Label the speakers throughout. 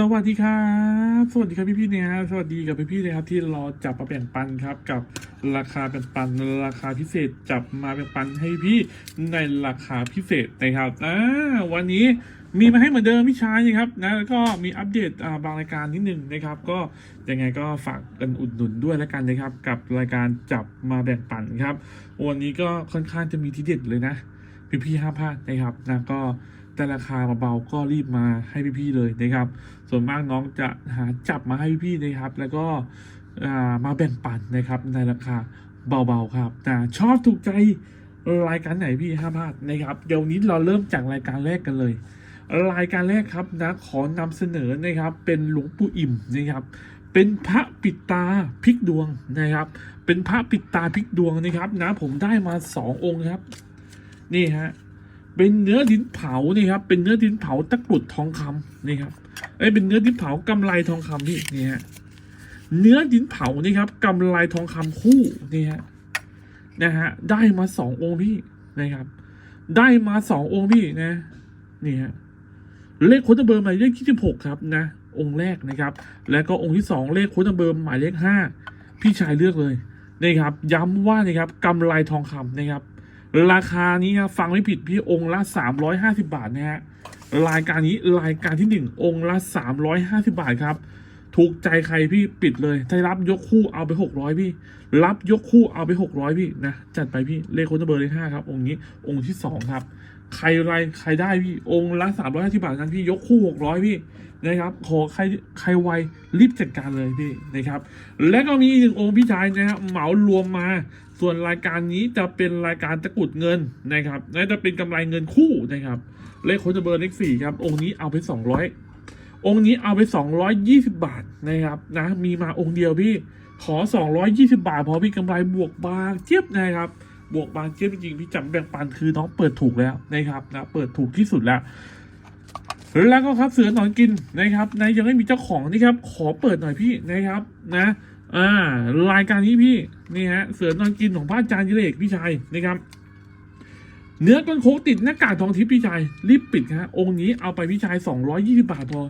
Speaker 1: สวัสดีครับ สวัสดีครับพี่พี่ๆเนี่ยฮะสวัสดีกับพี่พี่ๆนะครับที่รอจับมาแบ่งปันครับ กับราคาแบ่งปันราคาพิเศษจับมาแบ่งปันให้พี่ในราคาพิเศษนะครับอ่าวันนี้มีมาให้เหมือนเดิมพี่ชายนะครับนะแล้วก็มีอัปเดตบางรายการนิดหนึ่งนะครับ ก็ยังไงก็ฝากกันอุดหนุนด้วยแล้วกันนะครับ กับรายการจับมาแบ่งปันครับ วันนี้ก็ค่อนข้างจะมีทีเด็ดเลยนะ พี่พี่ๆห้ามพลาดนะครับนะก็ แต่ราคาเบาๆก็รีบมาให้พี่ๆเลยนะครับ ส่วนมากน้องจะหาจับมาให้พี่ๆนะครับ แล้วก็มาแบ่งปันนะครับในราคาเบาๆครับนะชอบถูกใจรายการไหนพี่ห้ามพลาดนะครับ เดี๋ยวนี้เราเริ่มจากรายการแรกกันเลย รายการแรกครับนะขอนำเสนอนะครับ เป็นหลวงปู่อิ่มนะครับ เป็นพระปิดตาพลิกดวงนะครับ เป็นพระปิดตาพลิกดวงนะครับนะผมได้มาสององค์ครับ นี่ฮะ เป็นเนื้อดินเผานี่ครับ เป็นเนื้อดินเผาตะกรุดทองคำนี่ครับเอ้เป็นเนื้อดินเผากำไรทองคำพี่นี่ฮะเนื้อดินเผานี่ครับกำไรทองคำคู่นี่ฮะนะฮะได้มาสององค์พี่นะครับ ได้มาสององค์พี่นะนี่ฮะเลขโค้ดเบอร์หมายเลขที่สิบหกครับนะองค์แรกนะครับ แล้วก็องค์ที่สองเลขโค้ดเบอร์หมายเลขห้าพี่ชายเลือกเลยนะครับ ย้ำว่านะครับกำไรทองคำนะครับ ราคานี้ครับฟังไม่ผิดพี่องค์ละสามร้อยห้าสิบาทนะฮะรายการนี้รายการที่หนึ่งองค์ละสามร้อยห้าสิบาทครับ ถูกใจใครพี่ปิดเลยถ้ารับยกคู่เอาไปหกร้อยพี่ รับยกคู่เอาไปหกร้อยพี่นะจัดไปพี่เลขคนเบอร์เลขห้าครับ องค์นี้องค์ที่สองครับ ใครไรใครได้พี่องค์ละสามร้อยห้าสิบาทนั้นพี่ยกคู่หกร้อยพี่นะครับขอใครใครไวรีบจัดการเลยพี่นะครับ และก็มีอีกหนึ่งองค์พี่ชายนะครับเหมารวมมา ส่วนรายการนี้จะเป็นรายการตะกุดเงินนะครับและจะเป็นกำไรเงินคู่นะครับ เลขโคจเบอร์เลขสี่ครับ องค์นี้เอาไปสองร้อยองค์นี้เอาไปสองร้อยยี่สิบาทนะครับนะมีมาองค์เดียวพี่ขอสองร้อยยี่สิบาทพอพี่กำไรบวกบางเจี๊ยบนะครับ บวกบางเจี๊ยบจริงพี่จำแบ่งปันคือน้องเปิดถูกแล้วนะครับนะเปิดถูกที่สุดแล้วแล้วก็ครับเสือหนอนกินนะครับนะยังไม่มีเจ้าของนี่ครับ ขอเปิดหน่อยพี่นะครับนะอ่ารายการนี้พี่นี่ฮะเสือนอนกินของพระอาจารย์ยิเลกพี่ชายนะครับ เนื้อก้นโคกติดหน้ากากทองทิพย์พี่ชายรีบปิดฮะองค์นี้เอาไปพี่ชายสองร้อยยี่สิบาทพอ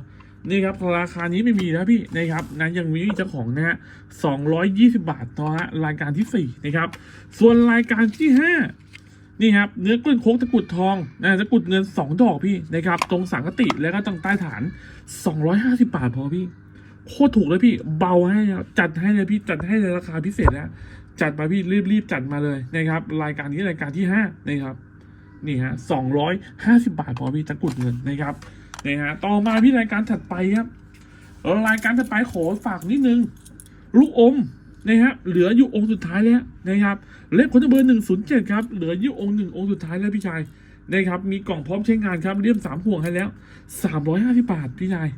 Speaker 1: นี่ครับราคานี้ไม่มีแล้วพี่นะครับนะยังมีเจ้าของนะฮะสองร้อยยี่สิบาทต่อฮะรายการที่สี่นะครับ ส่วนรายการที่ห้านี่ครับเนื้อก้นโคกตะกุดทองนะตะกุดเงินสองดอกพี่นะครับ ตรงสังกติแล้วก็ตรงใต้ฐานสองร้อยห้าสิบาทพอพี่โคตรถูกเลยพี่เบาให้จัดให้เลยพี่จัดให้ในราคาพิเศษแล้วจัดมาพี่รีบรีบจัดมาเลยนะครับ รายการนี้รายการที่ห้านะครับนี่ฮะสองร้อยห้าสิบาทพอพี่ตะกุดเงินนะครับ นี่ฮะต่อมาพี่รายการถัดไปครับรายการถัดไปขอฝากนิดนึง ลูกอมนะฮะเหลืออยู่องค์สุดท้ายแล้วนะครับเลขคนเบอร์หนึ่งศูนย์เจ็ดครับเหลืออยู่องค์หนึ่งองค์สุดท้ายแล้วพี่ชายนะครับมีกล่องพร้อมใช้งานครับเรียมสามห่วงให้แล้วสามร้อยห้าสิบาทพี่ชาย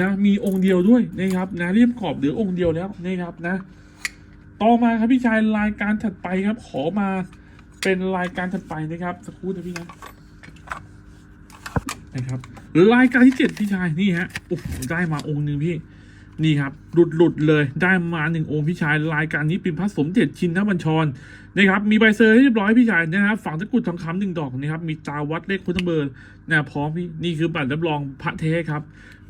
Speaker 1: นะมีองค์เดียวด้วยนะครับนะเรียบขอบเหลือองค์เดียวแล้วนะครับนะ ต่อมาครับพี่ชายรายการถัดไปครับ ขอมาเป็นรายการถัดไปนะครับสักครู่นะพี่นะ นะครับรายการที่เจ็ดพี่ชายนี่ฮะโอ้โหได้มาองค์หนึ่งพี่นี่ครับหลุดหลุดเลยได้มาหนึ่งองค์พี่ชายรายการนี้เป็นพระสมเด็จชินนบัญชรนะครับมีใบเซอร์ให้เรียบร้อยพี่ชายนะครับฝังตะกุดทองคำหนึ่งดอกนะครับมีตาวัดเลขคุณเบอร์นะพร้อมพี่นี่คือบัตรรับรองพระเทครับ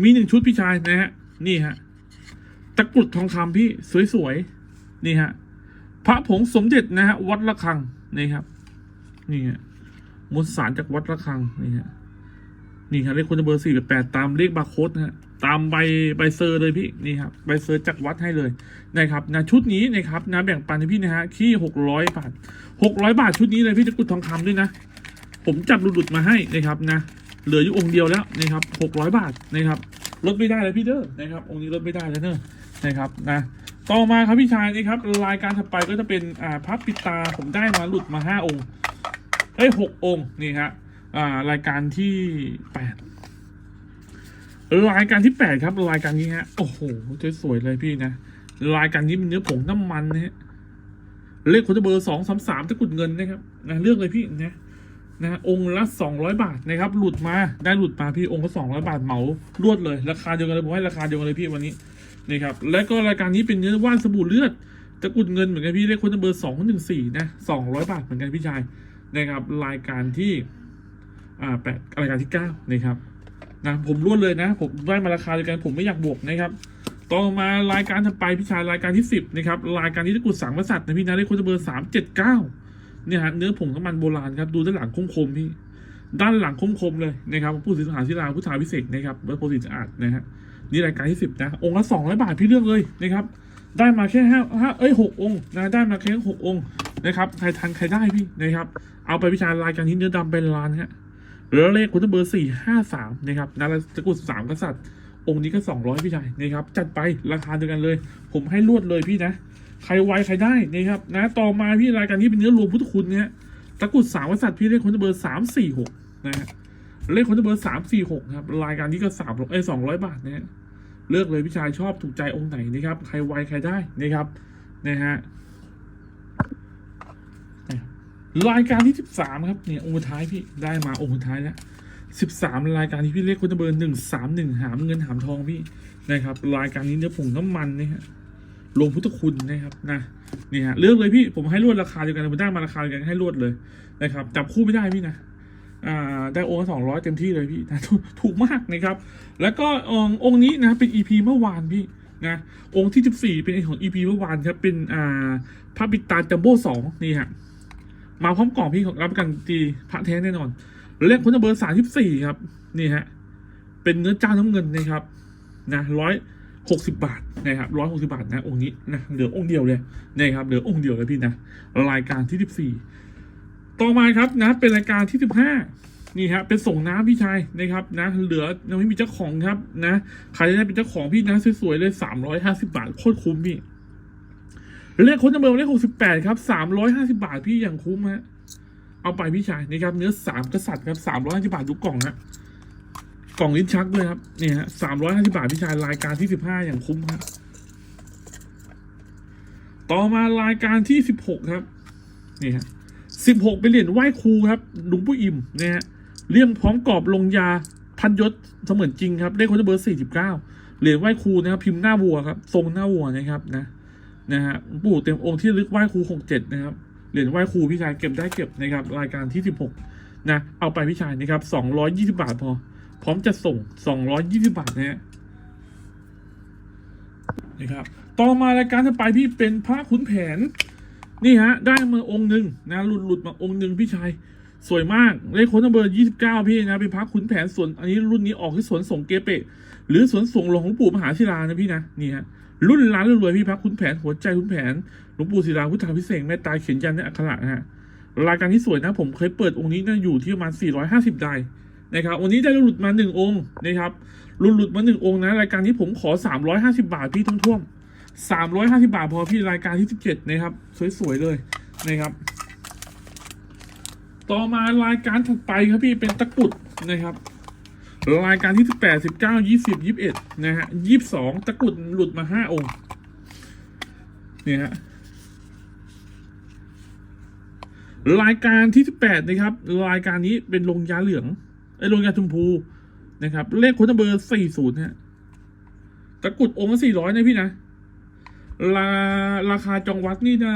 Speaker 1: มีหนึ่งชุดพี่ชายนะฮะนี่ฮะตะกุดทองคำพี่สวยๆนี่ฮะพระผงสมเด็จนะฮะวัดระฆังนี่ครับนี่ฮะมวลสารจากวัดระฆังนี่ฮะ นี่ครับเลขคุณเบอร์สี่แปดตามเลขบาร์โค้ดนะฮะตามใบใบเซอร์เลยพี่นี่ครับใบเซอร์จากวัดให้เลยนะครับนะชุดนี้นะครับนะแบ่งปันให้พี่นะฮะที่หกร้อยบาทหกร้อยบาทชุดนี้เลยพี่ตะกุดทองคำด้วยนะ ผมจับหลุดๆมาให้นะครับนะเหลืออยู่องค์เดียวแล้วนะครับหกร้อยบาทนะครับลดไม่ได้เลยพี่เด้อนะครับ องค์นี้ลดไม่ได้แล้วเนอะนะครับนะต่อมาครับพี่ชายนี่ครับรายการถัดไปก็จะเป็นอ่าพับปิดตาผมได้มาหลุดมาห้าองค์เอ้หกองค์นี่ฮะ รายการที่แปดรายการที่แปดครับ รายการนี้ฮะโอ้โหสวยเลยพี่นะรายการนี้เป็นเนื้อผงน้ำมันนะฮะเลขโคตเบอร์สองสามสามตะกุดเงินนะครับนะเลือกเลยพี่นะนะองค์ละสองร้อยบาทนะครับ หลุดมาได้หลุดมาพี่องค์ละสองร้อยบาทเหมารวดเลย ราคาเดียวกันเลยผมให้ราคาเดียวกันเลยพี่วันนี้นี่ครับและก็รายการนี้เป็นเนื้อว่านสบู่เลือดตะกุดเงินเหมือนกันพี่เลขคนจะเบอร์สองหนึ่งสี่นะสองร้อยบาทเหมือนกันพี่ชายนะครับรายการที่ อ่าแปดรายการที่เก้านะครับนะผมรวดเลยนะ ผมได้มาราคาเดียวกันผมไม่อยากบวกนะครับ ต่อมารายการถัดไปพี่ชายรายการที่สิบนะครับรายการนี้ตะกุดสังกษัตถ์นะพี่นะเลขโค้ดเบอร์สามเจ็ดเก้าเนี่ยฮะเนื้อผงน้ำมันโบราณครับดูด้านหลังคมๆพี่ด้านหลังคมๆเลยนะครับผู้สื่อข่าวที่ลาผู้ชายพิเศษนะครับเบอร์โพสิสะอาดนะฮะนี่รายการที่สิบนะองค์ละสองร้อยบาทพี่เลือกเลยนะครับได้มาแค่ห้าห้าเอ้ยหกองค์นะได้มาแค่หกองค์นะครับใครทันใครได้พี่นะครับเอาไปพิจารณารายการนี้เนื้อดำเป็นล้านฮะ แล้วเลขคุณเบอร์สี่ห้าสามนะครับนาราตะกุดสามกษัตริย์ องค์นี้ก็สองร้อยพี่ชายนะครับ จัดไปราคาเดียวกันเลย ผมให้รวดเลยพี่นะ ใครไวใครได้นะครับนะต่อมาพี่รายการนี้เป็นเนื้อรวมพุทธคุณเนี่ยตะกุดสามกษัตริย์พี่เลขคุณเบอร์สามสี่หกนะฮะเลขคุณเบอร์สามสี่หกครับรายการนี้ก็สามเอ้สองร้อยบาทนะฮะเลือกเลยพี่ชายชอบถูกใจองค์ไหนนะครับ ใครไวใครได้นะครับนะฮะ รายการที่สิบสามครับเนี่ยองค์ท้ายพี่ได้มาองค์ท้ายแล้วสิบสามรายการที่พี่เล็กคุณเบอร์หนึ่งสามหนึ่งหามเงินหามทองพี่นะครับ รายการนี้เนื้อผงน้ำมันนะฮะลงพุทธคุณนะครับนะนี่ฮะเลือกเลยพี่ผมให้รวดราคาเดียวกันผมได้มาราคาเดียวกันให้รวดเลยนะครับจับคู่ไม่ได้พี่นะอ่าได้องค์สองร้อยเต็มที่เลยพี่นะถูกถูกมากนะครับ แล้วก็องค์งนี้นะเป็น EP เมื่อวานพี่นะองค์ที่สิบสี่เป็นของ EP เมื่อวานครับ เป็นอ่าพระปิตาจัมโบ้สองนี่ฮะ มาพร้อมกล่องพี่ของรับประกันตีพระแท้แน่นอนเลขคุณเบอร์สามสิบสี่ครับ นี่ฮะ เป็นเนื้อจ้าน้ำเงินนะครับ นะร้อยหกสิบาทนะครับร้อยหกสิบาทนะองค์นี้นะเหลือองค์เดียวเลยนะครับเหลือองค์เดียวเลยพี่นะรายการที่สิบสี่ต่อมาครับนะ เป็นรายการที่สิบห้านี่ฮะเป็นส่งน้ำพี่ชายนะครับนะ เหลือยังไม่มีเจ้าของครับนะใครจะได้เป็นเจ้าของพี่นะสวยๆเลยสามร้อยห้าสิบาทโคตรคุ้มพี่ เลขคนจำเบอร์เลขหกสิบแปดครับสามร้อยห้าสิบาทพี่อย่างคุ้มฮะเอาไปพี่ชายนะครับ เนื้อสามกษัตริย์ครับสามร้อยห้าสิบาทดูกกล่องฮะกล่องลิ้นชักด้วยครับนี่ฮะสามร้อยห้าสิบาทพี่ชายรายการที่สิบห้าอย่างคุ้มครับต่อมารายการที่สิบหกครับนี่ฮะสิบหกเป็นเหรียญไหว้ครูครับหลวงปู่อิ่มนะฮะเลี่ยมพร้อมกรอบลงยาพันยศเสมือนจริงครับเลขคนเบอร์สี่สิบเก้าเหรียญไหว้ครูนะครับ พิมพ์หน้าวัวครับ ทรงหน้าวัวนะครับนะ นะฮะปู่เต็มองค์ที่ลึกไหว้ครูหกเจ็ดนะครับเหรียญไหว้ครูพี่ชายเก็บได้เก็บนะครับรายการที่สิบหกนะเอาไปพี่ชายนะครับสองร้อยยี่สิบาทพอ พร้อมจะส่งสองร้อยยี่สิบาทนะฮะนะครับต่อมารายการถัดไปพี่เป็นพระขุนแผนนี่ฮะได้มาองค์หนึ่งนะหลุดหลุดมาองค์หนึ่งพี่ชายสวยมากเลขโค้ดนัมเบอร์ยี่สิบเก้าพี่นะเป็นพระขุนแผนส่วนอันนี้รุ่นนี้ออกที่สวนสงเกเปะ หรือสวนสงหลวงปู่มหาศิลานะพี่นะนี่ฮะ รุ่นร้านรวยๆพี่พระขุนแผนหัวใจขุนแผนหลวงปู่ศิลาพุทธาพิเศษแม่ตายเขียนยันในอักขระนะฮะรายการที่สวยนะผมเคยเปิดองค์นี้นะอยู่ที่ประมาณ 450 ได้นะครับวันนี้ได้หลุดมาหนึ่งองค์นะครับหลุดหลุดมาหนึ่งองค์นะรายการนี้ผมขอ 350 บาทพี่ทั้งท่วม 350 บาทพอพี่รายการที่ 17 นะครับ สวยๆเลยนะครับ ต่อมารายการถัดไปครับพี่เป็นตะกุดนะครับ รายการที่18 19 20 21นะฮะ22ตะกรุดหลุดมา5องค์เนี่ยฮะรายการที่18นะครับ รายการนี้เป็นลงยาเหลืองไอ้ลงยาชมพูนะครับ เลขค้ดเบอร์40ฮะตะกรุดองค์ละ400นะพี่นะราราคาจองวัดนี่นะ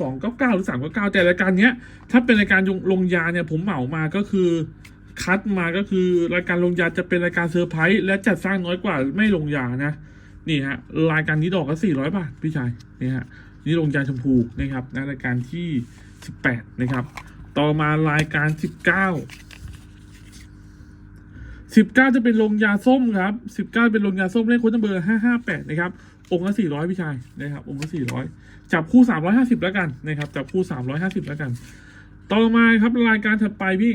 Speaker 1: สองเก้าเก้าหรือสามเก้าเก้าแต่รายการเนี้ย ถ้าเป็นรายการลงลงยาเนี่ยผมเหมามาก็คือ คัดมาก็คือรายการลงยาจะเป็นรายการเซอร์ไพรส์และจัดสร้างน้อยกว่าไม่ลงยานะนี่ฮะรายการนี้ดอกก็สี่ร้อยบาทพี่ชายนี่ฮะนี่ลงยาชมพูนะครับในรายการที่สิบแปดนะครับ ต่อมารายการสิบเก้าสิบเก้าจะเป็นลงยาส้มครับสิบเก้าเป็นลงยาส้มเลขค้ดเบอร์ห้าห้าแปดนะครับองค์ละสี่ร้อยพี่ชายนะครับองค์ละสี่ร้อยจับคู่สามร้อยห้าสิบแล้วกันนะครับจับคู่สามร้อยห้าสิบแล้วกัน ต่อมาครับรายการถัดไปพี่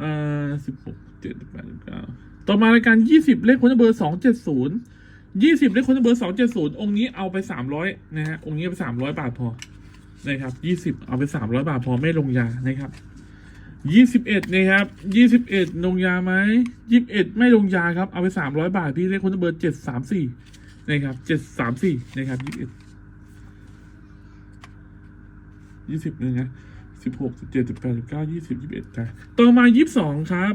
Speaker 1: อ่อสิบหกเจ็ดแปดเก้าต่อมารายการยี่สิบเลขคนเบอร์สองเจ็ดศูนย์ยี่สิบเลขคนเบอร์สองเจ็ดศูนย์องค์นี้เอาไปสามร้อยนะฮะองค์นี้ไปสามร้อยบาทพอนะครับยี่สิบเอาไปสามร้อยบาทพอไม่ลงยานะครับยี่สิบเอ็ดนะครับยี่สิบเอ็ดลงยาไหมยี่สิบเอ็ดไม่ลงยาครับเอาไปสามร้อยบาทพี่เลขคนเบอร์เจ็ดสามสี่นะครับเจ็ดสามสี่นะครับยี่สิบเอ็ดยี่สิบเลยนะ สิบหกสิบเจ็ดสิบแปดสิบเก้ายี่สิบยี่สิบเอ็ดนะต่อมายี่สิบสองครับ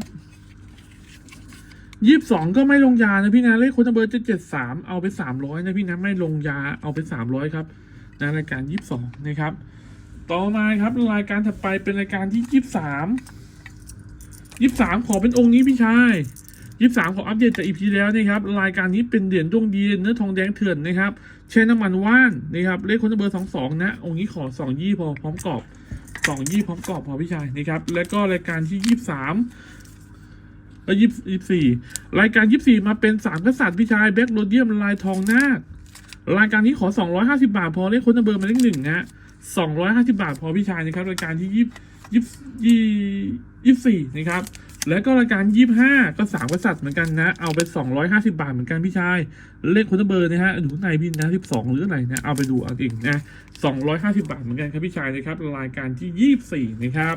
Speaker 1: ยี่สิบสองก็ไม่ลงยานะพี่นะเลขคนเบอร์จะเจ็ดสามเอาไปสามร้อยนะพี่นะไม่ลงยาเอาไปสามร้อยครับในรายการยี่สิบสองนะครับ ต่อมาครับรายการถัดไปเป็นรายการที่ยี่สิบสามยี่สิบสามขอเป็นองค์นี้พี่ชายยี่สิบสามขออัปเดตจากอีพีแล้วนะครับรายการนี้เป็นเหรียญดวงดีเนื้อทองแดงเถื่อนนะครับใช้น้ำมันว่านนะครับเลขคนเบอร์สองสองนะองค์นี้ขอสองยี่พอพร้อมกรอบ สองยี่พร้อมกรอบพอพี่ชายนะครับ แล้วก็รายการที่ยี่สามแล้วยี่สิบสี่รายการยี่สี่มาเป็นสามกษัตริย์พี่ชายแบ็กโรเดียมลายทองนาครายการนี้ขอสองร้อยห้าสิบาทพอเลขคนเบอร์มาเลขหนึ่งนะ สองร้อยห้าสิบาท พอพี่ชายนะครับรายการที่ยี่ยี่ยี่ยี่สี่นะครับ แล้วก็รายการยี่ห้าก็สามกษัตริย์เหมือนกันนะ เอาไปสองร้อยห้าสิบาทเหมือนกันพี่ชาย เลขคนเบอร์นะฮะอยู่ในพี่นะสิบสองหรืออะไรนะเอาไปดูเอาเองนะสองร้อยห้าสิบาทเหมือนกันครับพี่ชายนะครับรายการที่ยี่สี่นะครับ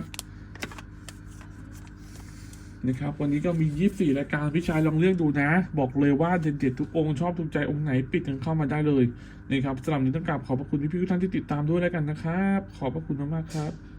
Speaker 1: นะครับวันนี้ก็มียี่สี่รายการพี่ชายลองเลือกดูนะ บอกเลยว่าเด็ดๆทุกองค์ชอบถูกใจองค์ไหนปิดกันเข้ามาได้เลยนะครับสำหรับนนี้ต้องกราบขอบพระคุณพี่ๆทุกท่านที่ติดตามด้วยแล้วกันนะครับ ขอบพระคุณมากๆครับ